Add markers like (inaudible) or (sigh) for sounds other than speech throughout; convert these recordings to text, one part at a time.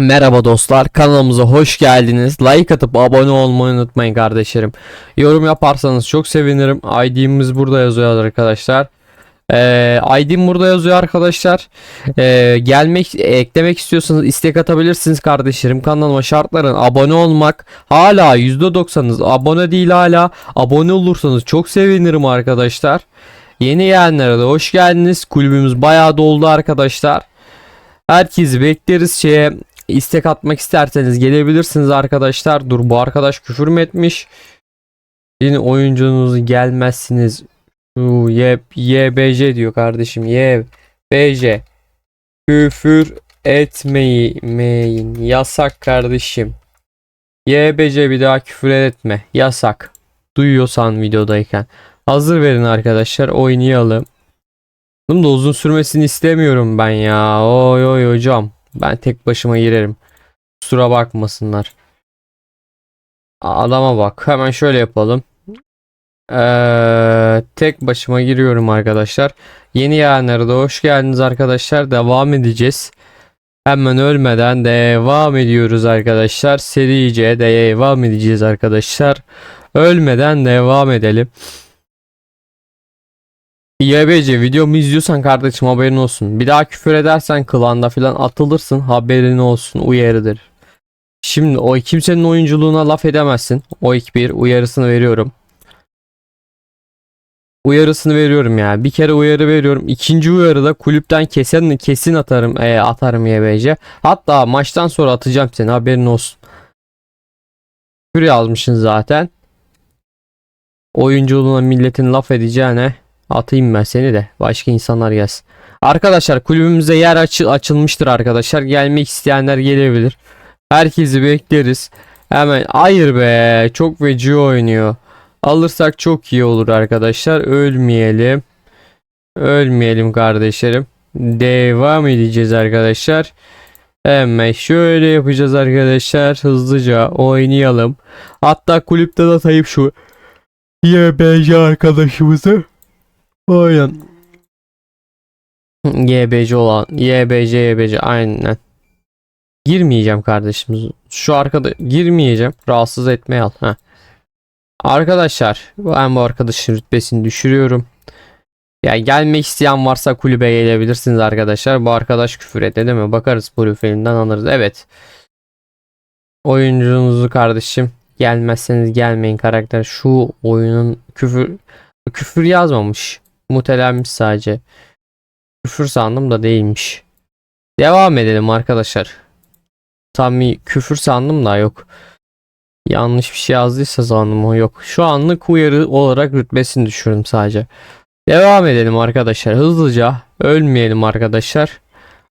Merhaba dostlar kanalımıza hoş geldiniz. Like atıp abone olmayı unutmayın kardeşlerim. Yorum yaparsanız çok sevinirim. ID'miz burada yazıyor arkadaşlar. Ee, ID'm burada yazıyor arkadaşlar. Ee, gelmek eklemek istiyorsanız istek atabilirsiniz kardeşlerim. Kanalıma şartların abone olmak. Hala %90'ınız abone değil hala. Abone olursanız çok sevinirim arkadaşlar. Yeni gelenlere de hoş geldiniz. Kulübümüz bayağı doldu arkadaşlar. Herkesi bekleriz şeye istek atmak isterseniz gelebilirsiniz arkadaşlar. Dur bu arkadaş küfür mü etmiş? Yine oyuncunuz gelmezsiniz. Uu, Y, diyor kardeşim. YBC. Küfür etmeyin. Yasak kardeşim. YBC bir daha küfür etme. Yasak. Duyuyorsan videodayken. Hazır verin arkadaşlar. Oynayalım. Bunun da uzun sürmesini istemiyorum ben ya. Oy oy hocam. Ben tek başıma girerim. Kusura bakmasınlar. Adama bak. Hemen şöyle yapalım. Ee, tek başıma giriyorum arkadaşlar. Yeni gelenlere de hoş geldiniz arkadaşlar. Devam edeceğiz. Hemen ölmeden devam ediyoruz arkadaşlar. Serice devam edeceğiz arkadaşlar. Ölmeden devam edelim. YBC videomu izliyorsan kardeşim haberin olsun. Bir daha küfür edersen klanda falan atılırsın haberin olsun uyarıdır. Şimdi o kimsenin oyunculuğuna laf edemezsin. O ilk bir uyarısını veriyorum. Uyarısını veriyorum ya. Bir kere uyarı veriyorum. İkinci uyarıda kulüpten kesin kesin atarım e, atarım YBC. Hatta maçtan sonra atacağım seni haberin olsun. Küfür yazmışsın zaten. Oyunculuğuna milletin laf edeceğine Atayım ben seni de. Başka insanlar gelsin. Arkadaşlar kulübümüze yer açı açılmıştır arkadaşlar. Gelmek isteyenler gelebilir. Herkesi bekleriz. Hemen hayır be çok veci oynuyor. Alırsak çok iyi olur arkadaşlar. Ölmeyelim. Ölmeyelim kardeşlerim. Devam edeceğiz arkadaşlar. Hemen şöyle yapacağız arkadaşlar. Hızlıca oynayalım. Hatta kulüpte de atayım şu YBC arkadaşımızı. Aynen. YBC olan YBC YBC aynen. Girmeyeceğim kardeşim. Şu arkada girmeyeceğim. Rahatsız etmeye al. Heh. Arkadaşlar ben bu arkadaşın rütbesini düşürüyorum. Ya gelmek isteyen varsa kulübe gelebilirsiniz arkadaşlar. Bu arkadaş küfür etti değil mi? Bakarız profilinden alırız. Evet. Oyuncunuzu kardeşim gelmezseniz gelmeyin karakter. Şu oyunun küfür küfür yazmamış. Mutelenmiş sadece. Küfür sandım da değilmiş. Devam edelim arkadaşlar. Tam bir küfür sandım da yok. Yanlış bir şey yazdıysa sandım o yok. Şu anlık uyarı olarak rütbesini düşürdüm sadece. Devam edelim arkadaşlar. Hızlıca ölmeyelim arkadaşlar.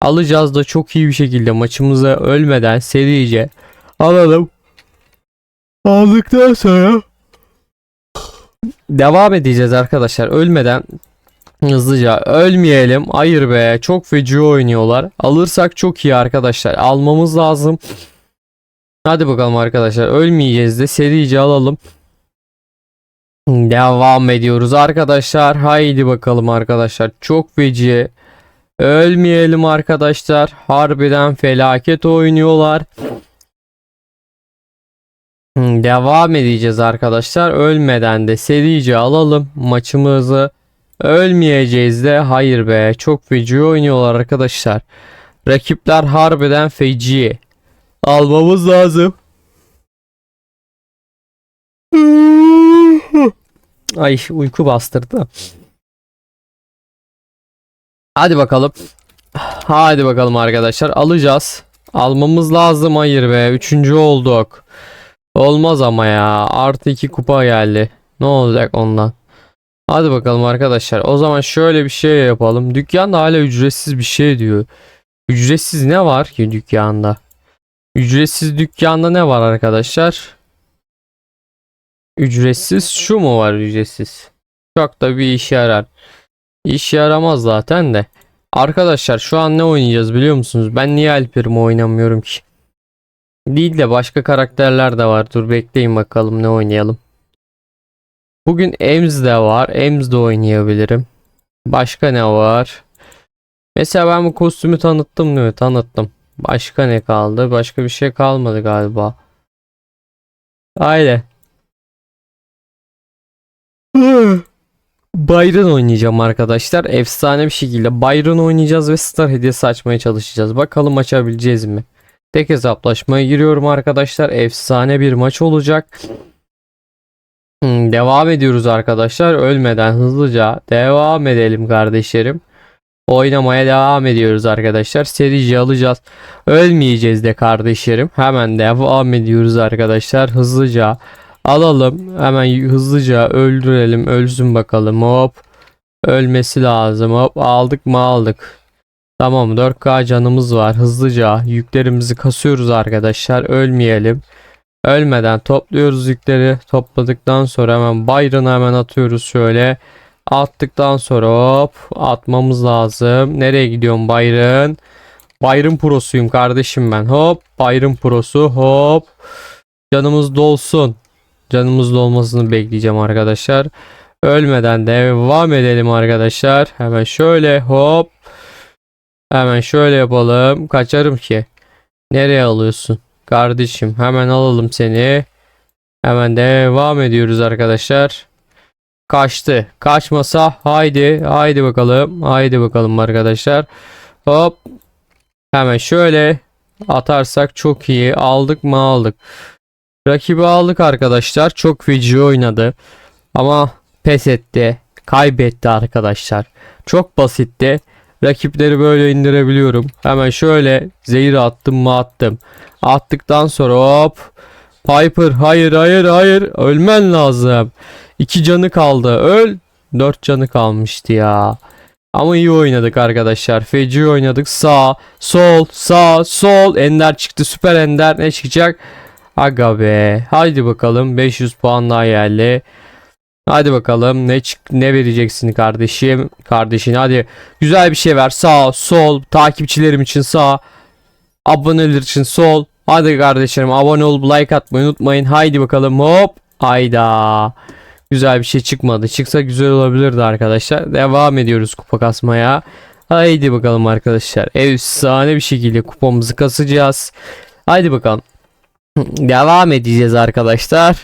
Alacağız da çok iyi bir şekilde maçımıza ölmeden serice alalım. Aldıktan sonra Devam edeceğiz arkadaşlar. Ölmeden hızlıca ölmeyelim. Hayır be çok feci oynuyorlar. Alırsak çok iyi arkadaşlar. Almamız lazım. Hadi bakalım arkadaşlar. Ölmeyeceğiz de serice alalım. Devam ediyoruz arkadaşlar. Haydi bakalım arkadaşlar. Çok feci. Ölmeyelim arkadaşlar. Harbiden felaket oynuyorlar. Devam edeceğiz arkadaşlar. Ölmeden de serice alalım maçımızı. Ölmeyeceğiz de hayır be çok feci oynuyorlar arkadaşlar. Rakipler harbiden feci. Almamız lazım. Ay uyku bastırdı. Hadi bakalım. Hadi bakalım arkadaşlar alacağız. Almamız lazım hayır be. Üçüncü olduk. Olmaz ama ya. Artı 2 kupa geldi. Ne olacak ondan? Hadi bakalım arkadaşlar. O zaman şöyle bir şey yapalım. Dükkanda hala ücretsiz bir şey diyor. Ücretsiz ne var ki dükkanda? Ücretsiz dükkanda ne var arkadaşlar? Ücretsiz şu mu var ücretsiz? Çok da bir işe yarar. İş yaramaz zaten de. Arkadaşlar şu an ne oynayacağız biliyor musunuz? Ben niye Alper'imi oynamıyorum ki? Değil de başka karakterler de var. Dur bekleyin bakalım ne oynayalım. Bugün Ems de var. Ems de oynayabilirim. Başka ne var? Mesela ben bu kostümü tanıttım mi? Tanıttım. Başka ne kaldı? Başka bir şey kalmadı galiba. Haydi. (gasps) Byron oynayacağım arkadaşlar. Efsane bir şekilde Byron oynayacağız ve star hediyesi açmaya çalışacağız. Bakalım açabileceğiz mi? Tek hesaplaşmaya giriyorum arkadaşlar. Efsane bir maç olacak. Hmm, devam ediyoruz arkadaşlar. Ölmeden hızlıca devam edelim kardeşlerim. Oynamaya devam ediyoruz arkadaşlar. Serici alacağız. Ölmeyeceğiz de kardeşlerim. Hemen devam ediyoruz arkadaşlar. Hızlıca alalım. Hemen hızlıca öldürelim. Ölsün bakalım. Hop. Ölmesi lazım. Hop. Aldık mı aldık. Tamam 4K canımız var. Hızlıca yüklerimizi kasıyoruz arkadaşlar. Ölmeyelim. Ölmeden topluyoruz yükleri. Topladıktan sonra hemen bayrağını hemen atıyoruz şöyle. Attıktan sonra hop atmamız lazım. Nereye gidiyorum bayrağın? Bayrın prosuyum kardeşim ben. Hop bayrın prosu hop. Canımız dolsun. Canımız dolmasını bekleyeceğim arkadaşlar. Ölmeden devam edelim arkadaşlar. Hemen şöyle hop. Hemen şöyle yapalım. Kaçarım ki. Nereye alıyorsun? Kardeşim hemen alalım seni. Hemen devam ediyoruz arkadaşlar. Kaçtı. Kaçmasa haydi. Haydi bakalım. Haydi bakalım arkadaşlar. Hop. Hemen şöyle atarsak çok iyi. Aldık mı aldık. Rakibi aldık arkadaşlar. Çok feci oynadı. Ama pes etti. Kaybetti arkadaşlar. Çok basitti. Rakipleri böyle indirebiliyorum. Hemen şöyle zehir attım mı attım. Attıktan sonra hop. Piper hayır hayır hayır. Ölmen lazım. İki canı kaldı. Öl. Dört canı kalmıştı ya. Ama iyi oynadık arkadaşlar. Feci oynadık. Sağ, sol, sağ, sol. Ender çıktı. Süper Ender. Ne çıkacak? Aga be. Haydi bakalım. 500 puan daha geldi. Hadi bakalım ne çık ne vereceksin kardeşim? Kardeşin hadi güzel bir şey ver. Sağ, sol, takipçilerim için sağ, aboneler için sol. Hadi kardeşlerim abone olup like atmayı unutmayın. Haydi bakalım hop. Ayda. Güzel bir şey çıkmadı. Çıksa güzel olabilirdi arkadaşlar. Devam ediyoruz kupa kasmaya. Haydi bakalım arkadaşlar. Efsane bir şekilde kupamızı kasacağız. Haydi bakalım. Devam edeceğiz arkadaşlar.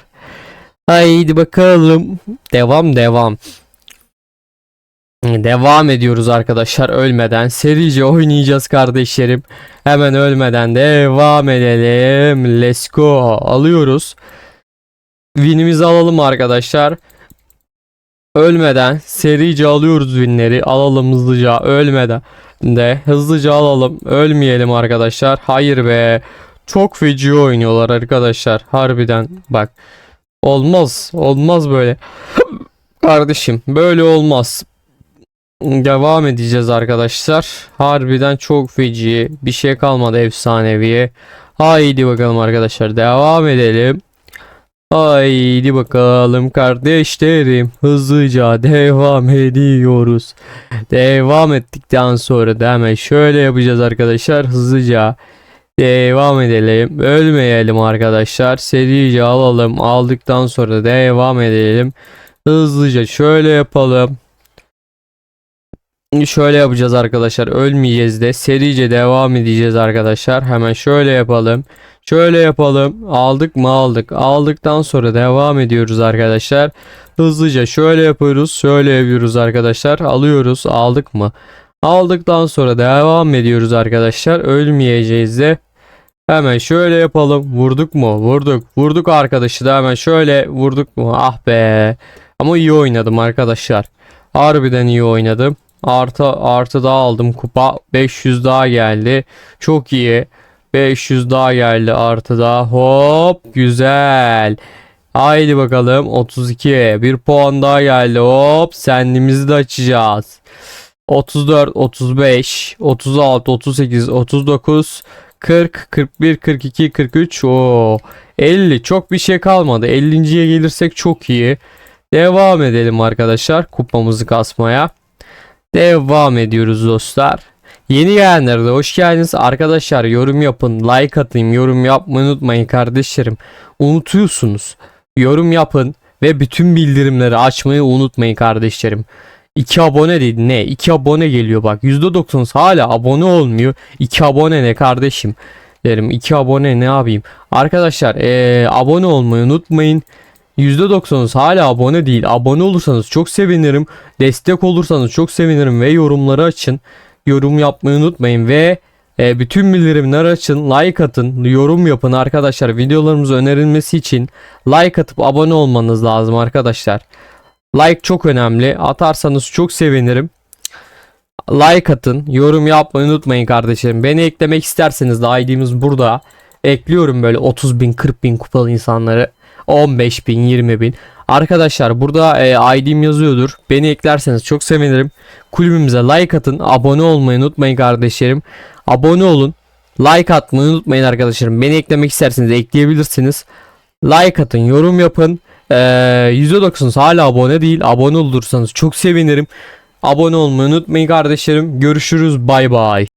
Haydi bakalım. Devam devam. Devam ediyoruz arkadaşlar ölmeden. Serice oynayacağız kardeşlerim. Hemen ölmeden devam edelim. Let's go. Alıyoruz. Win'imizi alalım arkadaşlar. Ölmeden serice alıyoruz winleri. Alalım hızlıca ölmeden de hızlıca alalım. Ölmeyelim arkadaşlar. Hayır be. Çok feci oynuyorlar arkadaşlar. Harbiden bak. Olmaz. Olmaz böyle. Kardeşim böyle olmaz. Devam edeceğiz arkadaşlar. Harbiden çok feci. Bir şey kalmadı efsaneviye. Haydi bakalım arkadaşlar. Devam edelim. Haydi bakalım kardeşlerim. Hızlıca devam ediyoruz. Devam ettikten sonra da hemen şöyle yapacağız arkadaşlar. Hızlıca devam edelim. Ölmeyelim arkadaşlar. Serice alalım. Aldıktan sonra devam edelim. Hızlıca şöyle yapalım. Şöyle yapacağız arkadaşlar. Ölmeyeceğiz de. Serice devam edeceğiz arkadaşlar. Hemen şöyle yapalım. Şöyle yapalım. Aldık mı aldık. Aldıktan sonra devam ediyoruz arkadaşlar. Hızlıca şöyle yapıyoruz. Şöyle yapıyoruz arkadaşlar. Alıyoruz. Aldık mı? Aldıktan sonra devam ediyoruz arkadaşlar. Ölmeyeceğiz de. Hemen şöyle yapalım. Vurduk mu? Vurduk. Vurduk arkadaşı da hemen şöyle vurduk mu? Ah be. Ama iyi oynadım arkadaşlar. Harbiden iyi oynadım. Artı artı daha aldım kupa. 500 daha geldi. Çok iyi. 500 daha geldi artı daha. Hop güzel. Haydi bakalım 32. Bir puan daha geldi. Hop sendimizi de açacağız. 34, 35, 36, 38, 39, 40, 41, 42, 43. Oo. 50 çok bir şey kalmadı. 50.ye gelirsek çok iyi. Devam edelim arkadaşlar kupamızı kasmaya. Devam ediyoruz dostlar. Yeni gelenlere de hoş geldiniz. Arkadaşlar yorum yapın, like atın, yorum yapmayı unutmayın kardeşlerim. Unutuyorsunuz. Yorum yapın ve bütün bildirimleri açmayı unutmayın kardeşlerim. 2 abone değil ne? 2 abone geliyor bak. %90 hala abone olmuyor. 2 abone ne kardeşim? Derim 2 abone ne yapayım? Arkadaşlar eee, abone olmayı unutmayın. %90'ınız hala abone değil. Abone olursanız çok sevinirim. Destek olursanız çok sevinirim ve yorumları açın. Yorum yapmayı unutmayın ve e, bütün bildirimleri açın. Like atın yorum yapın arkadaşlar. Videolarımız önerilmesi için like atıp abone olmanız lazım arkadaşlar like çok önemli. Atarsanız çok sevinirim. Like atın. Yorum yapmayı unutmayın kardeşlerim. Beni eklemek isterseniz de ID'miz burada. Ekliyorum böyle 30 bin 40 bin kupalı insanları. 15 bin 20 bin. Arkadaşlar burada e, ID'm yazıyordur. Beni eklerseniz çok sevinirim. Kulübümüze like atın. Abone olmayı unutmayın kardeşlerim. Abone olun. Like atmayı unutmayın arkadaşlarım. Beni eklemek isterseniz ekleyebilirsiniz. Like atın yorum yapın ee, %90 hala abone değil. Abone olursanız çok sevinirim. Abone olmayı unutmayın kardeşlerim. Görüşürüz. Bay bay